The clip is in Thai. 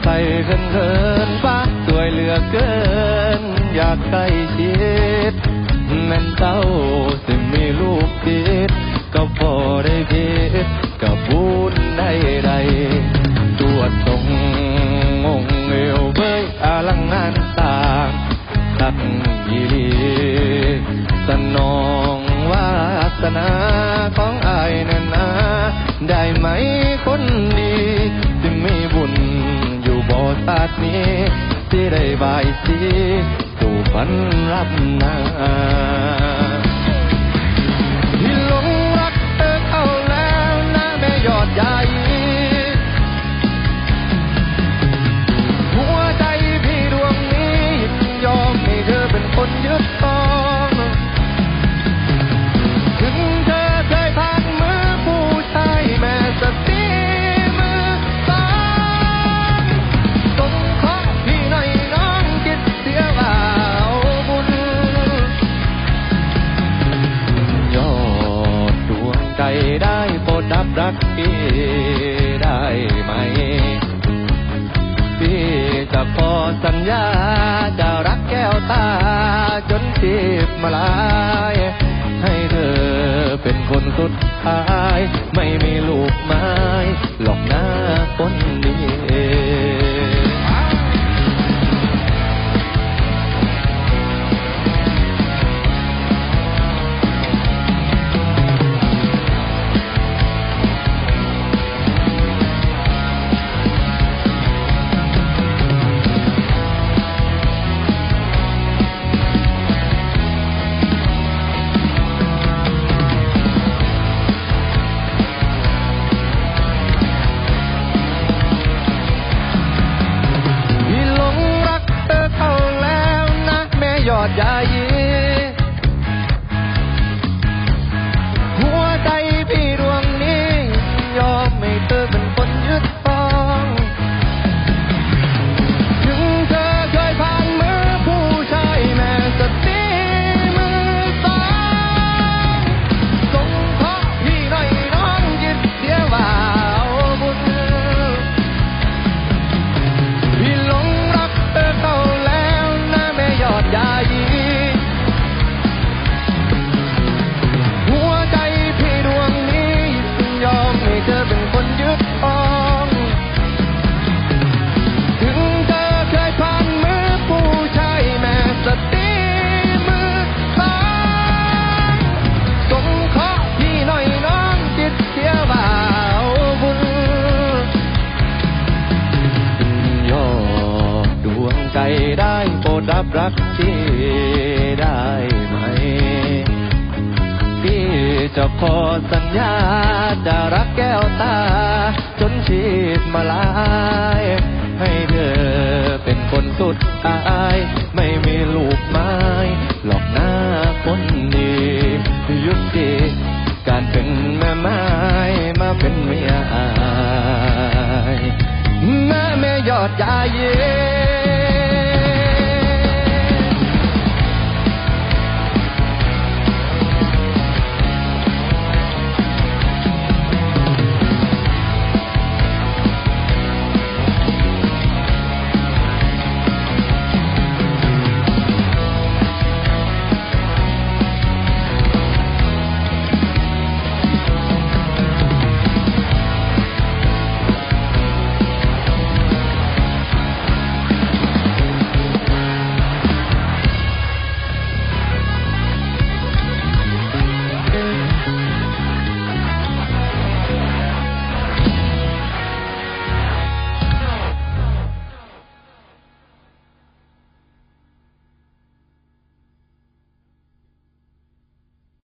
ใครเขินเขินฟ้าสวยเหลือเกิน อยากใกล้ชิดแม่นเจ้าสิมีลูกติดก็พอได้คิดกับบุญได้ใดตรวจตรงงงเอวเบยอาลังงานต่างตักยีรีสนองวาสนาของอายแน่นนาได้ไหม นี้ที่ได้บายสีสู่ฝันรับนา รักพี่ได้ไหม พี่จะขอสัญญาจะรักแก้วตาจนชีพมาลาย ให้เธอเป็นคนสุดท้าย ไม่มีลูกไม้หลอกหน้าคน โปรดรับรักที่ได้ไหม พี่จะขอสัญญาจะรักแก้วตา จนชีพมาลาย ให้เธอเป็นคนสุดท้าย ไม่มีลูกไม้ หลอกหน้าคนดียุติการเป็นแม่ไม้มาเป็นเมียอายแม่แม่ยอดยาเย็